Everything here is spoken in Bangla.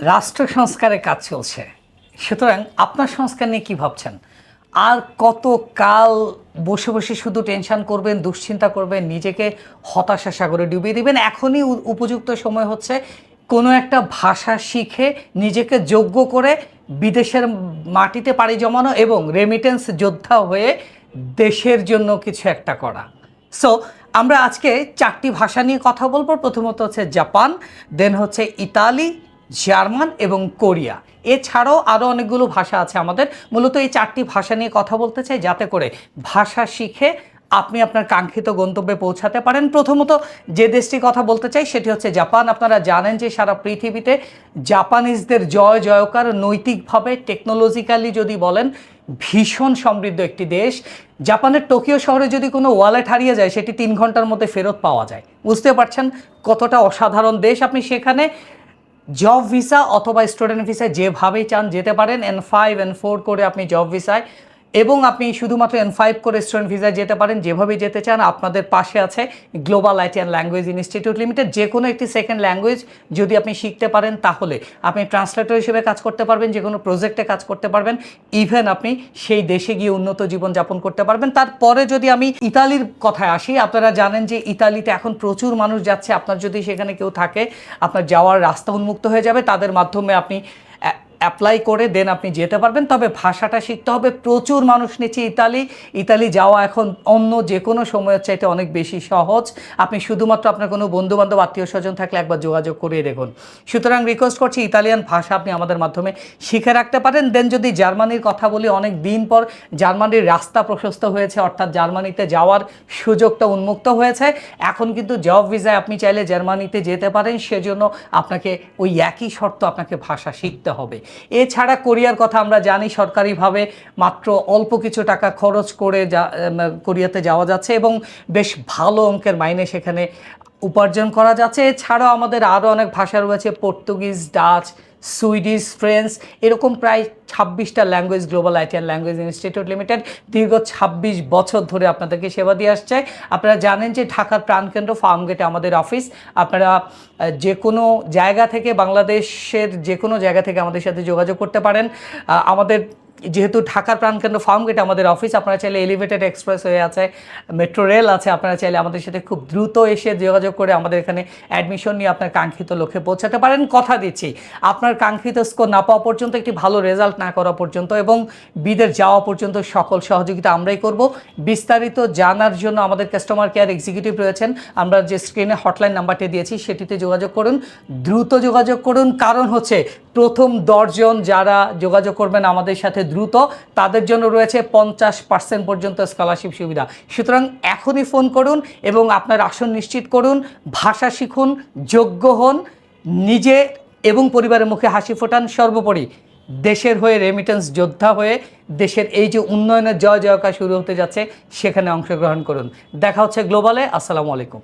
রাষ্ট্র সংস্কারের কাজ চলছে। সুতরাং আপনার সংস্কার নিয়ে কী ভাবছেন? আর কত কাল বসে বসে শুধু টেনশন করবেন, দুশ্চিন্তা করবেন, নিজেকে হতাশা সাগরে ডুবিয়ে দিবেন? এখনই উপযুক্ত সময় হচ্ছে কোনো একটা ভাষা শিখে নিজেকে যোগ্য করে বিদেশের মাটিতে পাড়ি জমানো এবং রেমিটেন্স যোদ্ধা হয়ে দেশের জন্য কিছু একটা করা। সো আমরা আজকে চারটি ভাষা নিয়ে কথা বলব। প্রথমত হচ্ছে জাপান দেন হচ্ছে ইতালি জার্মান এবং কোরিয়া। এছাড়াও আরও অনেকগুলো ভাষা আছে আমাদের। মূলত এই চারটি ভাষা নিয়ে কথা বলতে চাই, যাতে করে ভাষা শিখে আপনি আপনার কাঙ্ক্ষিত গন্তব্যে পৌঁছাতে পারেন। প্রথমত যে দেশটির কথা বলতে চাই, সেটি হচ্ছে জাপান। আপনারা জানেন যে সারা পৃথিবীতে জাপানিজদের জয় জয়কার নৈতিকভাবে টেকনোলজিক্যালি যদি বলেন, ভীষণ সমৃদ্ধ একটি দেশ। জাপানের টোকিও শহরে যদি কোনো ওয়ালেট হারিয়ে যায়, সেটি তিন ঘণ্টার মধ্যে ফেরত পাওয়া যায়। বুঝতে পারছেন কতটা অসাধারণ দেশ আপনি সেখানে। জব ভিসা অথবা স্টুডেন্ট ভিসায় যেভাবেই চান যেতে পারেন এন ফাইভ এন ফোর করে আপনি জব ভিসায় এবং আপনি শুধুমাত্র এন ফাইভ করে স্টুডেন্ট ভিসায় যেতে পারেন যেভাবেই যেতে চান, আপনাদের পাশে আছে global IT and language institute limited যে কোনো একটি সেকেন্ড ল্যাঙ্গুয়েজ যদি আপনি শিখতে পারেন তাহলে। আপনি ট্রান্সলেটর হিসেবে কাজ করতে পারবেন যে কোনো প্রজেক্টে কাজ করতে পারবেন ইভেন আপনি সেই দেশে গিয়ে উন্নত জীবন যাপন করতে পারবেন। তারপরে যদি আমি ইতালির কথায় আসি, আপনারা জানেন যে ইতালিতে এখন প্রচুর মানুষ যাচ্ছে। আপনার যদি সেখানে কেউ থাকে, আপনার যাওয়ার রাস্তা উন্মুক্ত হয়ে যাবে, তাদের মাধ্যমে আপনি অ্যাপ্লাই করে দেন আপনি যেতে পারবেন। তবে ভাষাটা শিখতে হবে। প্রচুর মানুষ নিচ্ছে ইতালি। ইতালি যাওয়া এখন অন্য যে কোনো সময়ের চাইতে অনেক বেশি সহজ। আপনি শুধুমাত্র আপনার কোনো বন্ধু বান্ধব আত্মীয় স্বজন থাকলে একবার যোগাযোগ করিয়ে দেখুন। সুতরাং রিকোয়েস্ট করছি, ইতালিয়ান ভাষা আপনি আমাদের মাধ্যমে শিখে রাখতে পারেন। দেন যদি জার্মানির কথা বলি, অনেক দিন পর জার্মানির রাস্তা প্রশস্ত হয়েছে, অর্থাৎ জার্মানিতে যাওয়ার সুযোগটা উন্মুক্ত হয়েছে। এখন কিন্তু জব ভিসায় আপনি চাইলে জার্মানিতে যেতে পারেন। সেজন্য আপনাকে ওই একই শর্ত আপনাকে ভাষা শিখতে হবে। এছাড়া কোরিয়ার কথা আমরা জানি, সরকারিভাবে মাত্র অল্প কিছু টাকা খরচ করে যা কোরিয়াতে যাওয়া যাচ্ছে এবং বেশ ভালো অঙ্কের মাইনে সেখানে উপার্জন করা যাচ্ছে। এছাড়াও আমাদের আরও অনেক ভাষা রয়েছে, পর্তুগিজ, ডাচ সুইডিশ, ফ্রেঞ্চ, এরকম প্রায় ছাব্বিশটা language global IT and language institute limited দীর্ঘ ছাব্বিশ বছর ধরে আপনাদেরকে সেবা দিয়ে আসছে। আপনারা জানেন যে ঢাকার প্রাণকেন্দ্র ফার্মগেটে আমাদের অফিস। আপনারা যে কোনো জায়গা থেকে বাংলাদেশের যে কোনো জায়গা থেকে আমাদের সাথে যোগাযোগ করতে পারেন। আমাদের যেহেতু ঢাকার প্রাণকেন্দ্র ফার্ম ফার্মগেট আমাদের অফিস আপনারা চাইলে এলিভেটেড এক্সপ্রেস হয়ে আছে মেট্রো রেল আছে, আপনারা চাইলে আমাদের সাথে খুব দ্রুত এসে যোগাযোগ করে আমাদের এখানে অ্যাডমিশন নিয়ে আপনার কাঙ্ক্ষিত লক্ষ্যে পৌঁছাতে পারেন। কথা দিচ্ছি, আপনার কাঙ্ক্ষিত স্কোর না পাওয়া পর্যন্ত, একটি ভালো রেজাল্ট না করা পর্যন্ত এবং বিদের যাওয়া পর্যন্ত সকল সহযোগিতা আমরাই করব। বিস্তারিত জানার জন্য আমাদের কাস্টমার কেয়ার এক্সিকিউটিভ রয়েছেন। আমরা যে স্ক্রিনে হটলাইন নাম্বারটি দিয়েছি, সেটিতে যোগাযোগ করুন। দ্রুত যোগাযোগ করুন, কারণ হচ্ছে প্রথম দশজন যারা যোগাযোগ করবেন আমাদের সাথে দ্রুত, তাদের জন্য রয়েছে পঞ্চাশ পার্সেন্ট পর্যন্ত স্কলারশিপ সুবিধা। সুতরাং এখনই ফোন করুন এবং আপনার আসন নিশ্চিত করুন, ভাষা শিখুন, যোগ্য হন, নিজে এবং পরিবারের মুখে হাসি ফোটান সর্বোপরি। দেশের হয়ে রেমিটেন্স যোদ্ধা হয়ে, দেশের এই যে উন্নয়নের জয় জয়কার শুরু হতে যাচ্ছে, সেখানে অংশগ্রহণ করুন। দেখা হচ্ছে গ্লোবালে আসসালামু আলাইকুম।